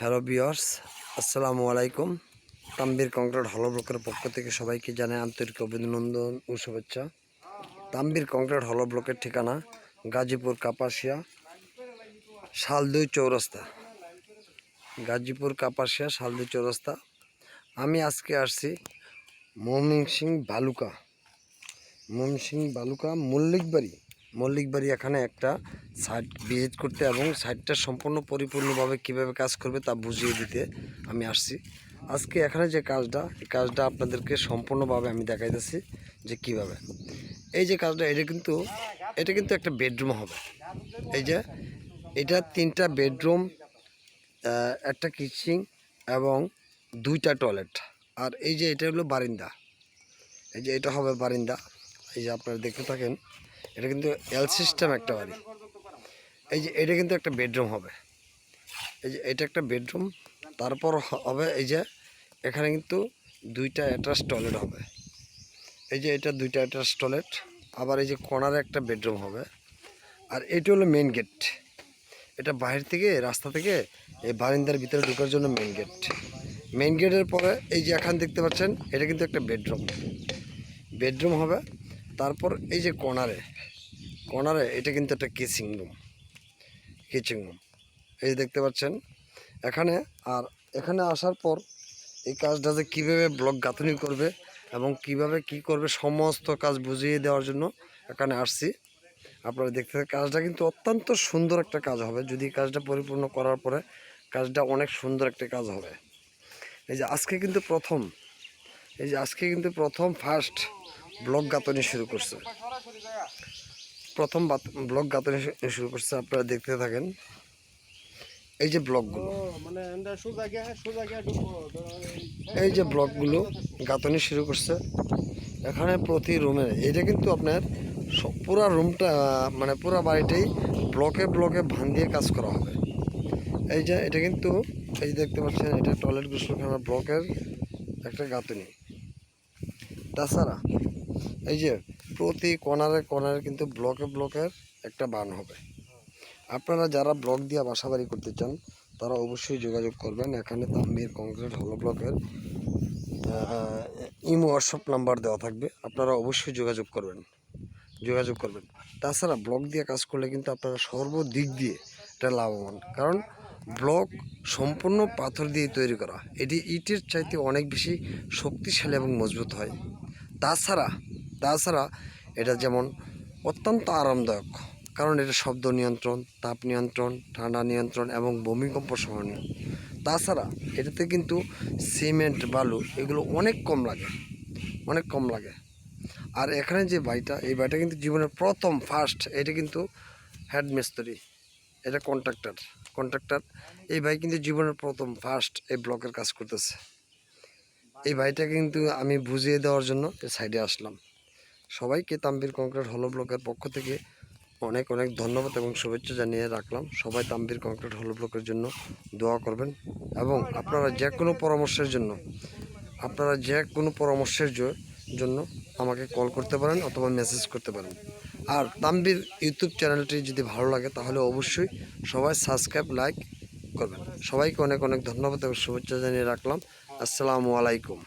Hello বিয়ার্স আসসালামু আলাইকুম। Tambir concrete হল ব্লকের পক্ষ থেকে সবাইকে জানাই আন্তরিক অভিনন্দন ও শুভেচ্ছা। তাম্বির কংক্রিট হল ব্লকের ঠিকানা গাজীপুর কাপাসিয়া, শালদুই চৌরাস্তা। গাজীপুর কাপাসিয়া, শালদুই চৌরাস্তা। আমি আজকে আসছি মমিন সিং বালুকা। মমিন সিং বালুকা, মল্লিকবাড়ি। মল্লিকবাড়ি এখানে একটা সাইট ভিজিট করতে এবং সাইটটা সম্পূর্ণ পরিপূর্ণভাবে কীভাবে কাজ করবে তা বুঝিয়ে দিতে আমি আসছি। আজকে এখানে যে কাজটা, এই কাজটা আপনাদেরকে সম্পূর্ণভাবে আমি দেখাইতেছি যে কীভাবে। এই যে কাজটা, এটা কিন্তু এটা কিন্তু একটা বেডরুম হবে। এই যে, এটা তিনটা বেডরুম একটা কিচেন এবং দুইটা টয়লেট। আর এই যে এটা হলো বারিন্দা। এই যে এটা হবে বারিন্দা। এই যে আপনারা দেখতে থাকেন এটা কিন্তু এল সিস্টেম একটা বাড়ি। এই যে এটা কিন্তু একটা বেডরুম হবে। এই যে এটা একটা বেডরুম তারপর হবে এই যে এখানে কিন্তু দুইটা অ্যাটাচ টয়লেট হবে। এই যে এটা দুইটা অ্যাটাচ টয়লেট আবার এই যে কর্নারে একটা বেডরুম হবে। আর এটা হলো মেন গেট এটা বাইরে থেকে, রাস্তা থেকে এই বারিন্দার ভিতরে ঢোকার জন্য মেন গেট মেন গেটের পরে এই যে এখানে দেখতে পাচ্ছেন, এটা কিন্তু একটা বেডরুম বেডরুম হবে। তারপর এই যে কর্নারে কর্নারে এটা কিন্তু একটা কিচিং রুম কিচিং রুম। এই দেখতে পাচ্ছেন, এখানে আর এখানে আসার পর এই কাজটা যে কীভাবে ব্লক গাঁথনি করবে এবং কীভাবে কি করবে সমস্ত কাজ বুঝিয়ে দেওয়ার জন্য এখানে আসছি। আপনারা দেখতে। কাজটা কিন্তু অত্যন্ত সুন্দর একটা কাজ হবে। যদি কাজটা পরিপূর্ণ করার পরে কাজটা অনেক সুন্দর একটা কাজ হবে। এই যে আজকে কিন্তু প্রথম, এই যে আজকে কিন্তু প্রথম ফার্স্ট ব্লক গাঁথনি শুরু করছে। প্রথম ব্লক গাঁথনি শুরু করছে, আপনারা দেখতে থাকেন। এই যে ব্লকগুলো এই- যে ব্লকগুলো গাঁথনি শুরু করছে। এখানে প্রতি রুমে এটা কিন্তু আপনার পুরা রুমটা মানে পুরা বাড়িটাই ব্লকে ব্লকে ভান দিয়ে কাজ করা হবে। এই যে, এটা কিন্তু, এই দেখতে পাচ্ছেন, এটা টয়লেট গোসলখানা ব্লকের একটা গাঁথনি। তাছাড়া এই যে প্রতি কর্নারে কর্নারে কিন্তু ব্লকে ব্লকের একটা বান হবে। আপনারা যারা ব্লক দিয়ে বাসা বাড়ি করতে চান, তারা অবশ্যই যোগাযোগ করবেন। এখানে তাম্বির কংক্রিট হলো ব্লকের ইমো হোয়াটসঅ্যাপ নাম্বার দেওয়া থাকবে। আপনারা অবশ্যই যোগাযোগ করবেন। যোগাযোগ করবেন। তাছাড়া ব্লক দিয়ে কাজ করলে কিন্তু আপনারা সর্বদিক দিয়ে এটা লাভবান। কারণ ব্লক সম্পূর্ণ পাথর দিয়ে তৈরি করা। এটি ইটের চাইতে অনেক বেশি শক্তিশালী এবং মজবুত হয়। তাছাড়া তাছাড়া এটা যেমন অত্যন্ত আরামদায়ক, কারণ এটা শব্দ নিয়ন্ত্রণ, তাপ নিয়ন্ত্রণ, ঠান্ডা নিয়ন্ত্রণ এবং ভূমিকম্প সহনীয়। তাছাড়া এটাতে কিন্তু সিমেন্ট, বালু এগুলো অনেক কম লাগে, অনেক কম লাগে। আর এখানে যে বাড়িটা এই বাড়িটা কিন্তু জীবনের প্রথম ফার্স্ট এটা কিন্তু হেড এটা কন্ট্রাক্টর কন্ট্রাক্টর এই ভাই কিন্তু জীবনের প্রথম ফার্স্ট এই ব্লকের কাজ করতেছে। এই ভাইটা কিন্তু আমি বুঝিয়ে দেওয়ার জন্য সাইডে আসলাম। সবাইকে তাম্বির কংক্রিট হলো ব্লকের পক্ষ থেকে অনেক অনেক ধন্যবাদ এবং শুভেচ্ছা জানিয়ে রাখলাম। সবাই তাম্বির কংক্রিট হলো ব্লকের জন্য দোয়া করবেন এবং আপনারা যে কোনো পরামর্শের জন্য, আপনারা যে কোনো পরামর্শের জন্য আমাকে কল করতে পারেন অথবা মেসেজ করতে পারেন। আর তাম্বির ইউটিউব চ্যানেলটি যদি ভালো লাগে তাহলে অবশ্যই সবাই সাবস্ক্রাইব লাইক করবেন। সবাইকে অনেক অনেক ধন্যবাদ এবং শুভেচ্ছা জানিয়ে রাখলাম। আসসালামু আলাইকুম।